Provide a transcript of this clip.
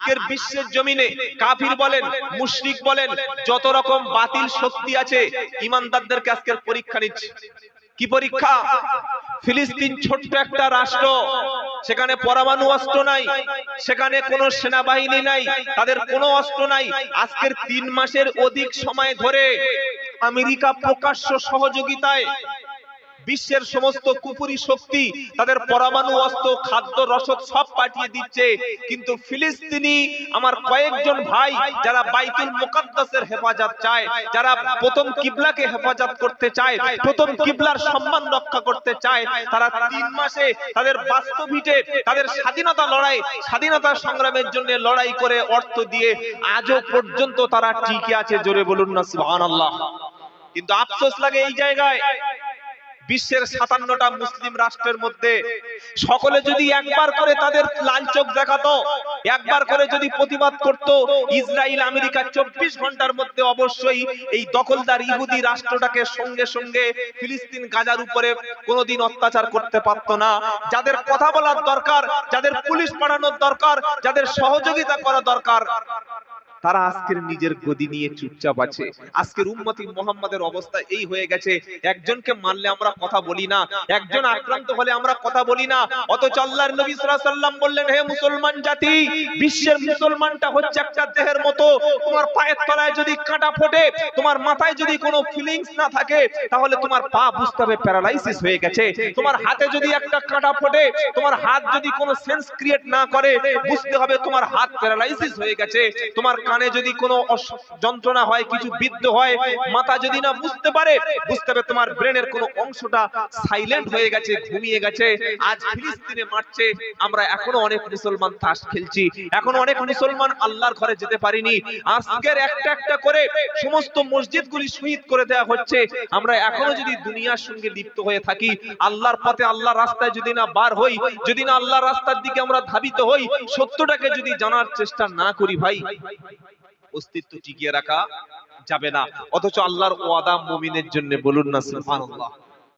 আজকের বিশ্বের জমিনে কাফির বলেন, মুশরিক বলেন, যত রকম বাতিল শক্তি আছে, ইমানদারদেরকে আজকের পরীক্ষা নিচ্ছে। কি পরীক্ষা? ফিলিস্তিন ছোট্ট একটা রাষ্ট্র, সেখানে পরমাণু অস্ত্র নাই, সেখানে কোনো সেনাবাহিনী নাই, তাদের কোনো অস্ত্র নাই। আজকের তিন মাসের অধিক সময় ধরে আমেরিকা প্রকাশ্য সহযোগিতায় বিশ্বের সমস্ত কুপুরি শক্তি, তাদের পরমাণু অস্ত্র, খাদ্য, রসদ সব পাঠিয়ে দিচ্ছে। কিন্তু ফিলিস্তিনি আমার কয়েকজন ভাই, যারা বাইতুল মুকাদ্দাসের হেফাজত চায়, যারা প্রথম কিবলাকে হেফাজত করতে চায়, প্রথম কিবলার সম্মান রক্ষা করতে চায়, তারা তিন মাসে তাদের বাস্তবিটে তাদের স্বাধীনতা লড়াই, স্বাধীনতা সংগ্রামের জন্য লড়াই করে অর্থ দিয়ে আজও পর্যন্ত তারা টিকে আছে। জোরে বলুন না, সুবহানাল্লাহ। কিন্তু আফসোস লাগে এই জায়গায়। বিশ্বের সাতান্নটা মুসলিম রাষ্ট্রের মধ্যে সকলে যদি একবার করে তাদের লাল চোখ দেখাতো, একবার করে যদি প্রতিবাদ করত ইসরায়েল আমেরিকা চব্বিশ ঘণ্টার মধ্যে অবশ্যই এই দখলদার ইহুদি রাষ্ট্রটাকে সঙ্গে সঙ্গে ফিলিস্তিন, গাজার উপরে কোনোদিন অত্যাচার করতে পারতো না। যাদের কথা বলার দরকার, যাদের পুলিশ পাঠানোর দরকার, যাদের সহযোগিতা করা দরকার তারা আজকের নিজের গদি নিয়ে চুপচাপ আছে। আজকের উম্মতি মোহাম্মদের অবস্থা এই হয়ে গেছে, একজনকে মারলে আমরা কথা বলি না, একজন আক্রান্ত হলে আমরা কথা বলি না। অথচ আল্লাহর নবী সাল্লাম বললেন, হে মুসলমান জাতি, বিশ্বের মুসলমানটা হচ্ছে একটা দেহের মতো। তোমার পায়ের তলায় যদি কাঁটা ফোটে, তোমার মাথায় যদি কোনো ফিলিংস না থাকে, তাহলে তোমার পা বুঝতে হবে প্যারালাইসিস হয়ে গেছে। তোমার হাতে যদি একটা কাঁটা ফোটে, তোমার হাত যদি কোনো সেন্স ক্রিয়েট না করে, বুঝতে হবে তোমার হাত প্যারালাইসিস হয়ে গেছে। তোমার কানে যদি কোনো যন্ত্রণা হয়, কিছু বিদ্ধ হয়, মাথা যদি না বুঝতে পারে, বুঝতে হবে তোমার ব্রেনের কোনো অংশটা সাইলেন্ট হয়ে গেছে, ঘুমিয়ে গেছে। আজ ফিলিস্তিনে মারছে, আমরা এখনও অনেক মুসলমান তাস খেলছি। এখনও অনেক মুসলমান আল্লাহর ঘরে যেতে পারিনি। আজকের একটা একটা করে সমস্ত মসজিদগুলি শহীদ করে দেওয়া হচ্ছে। আমরা এখনও যদি দুনিয়ার সঙ্গে লিপ্ত হয়ে থাকি, আল্লাহর পথে আল্লাহর রাস্তায় যদি না বার হই, যদি না আল্লাহর রাস্তার দিকে আমরা ধাবিত হই, সত্যটাকে যদি জানার চেষ্টা না করি ভাই অস্তিত্ব টিকিয়ে রাখা যাবে না। অথচ আল্লাহর ওয়াদা মুমিনের জন্য বলুন না সুবহানাল্লাহ।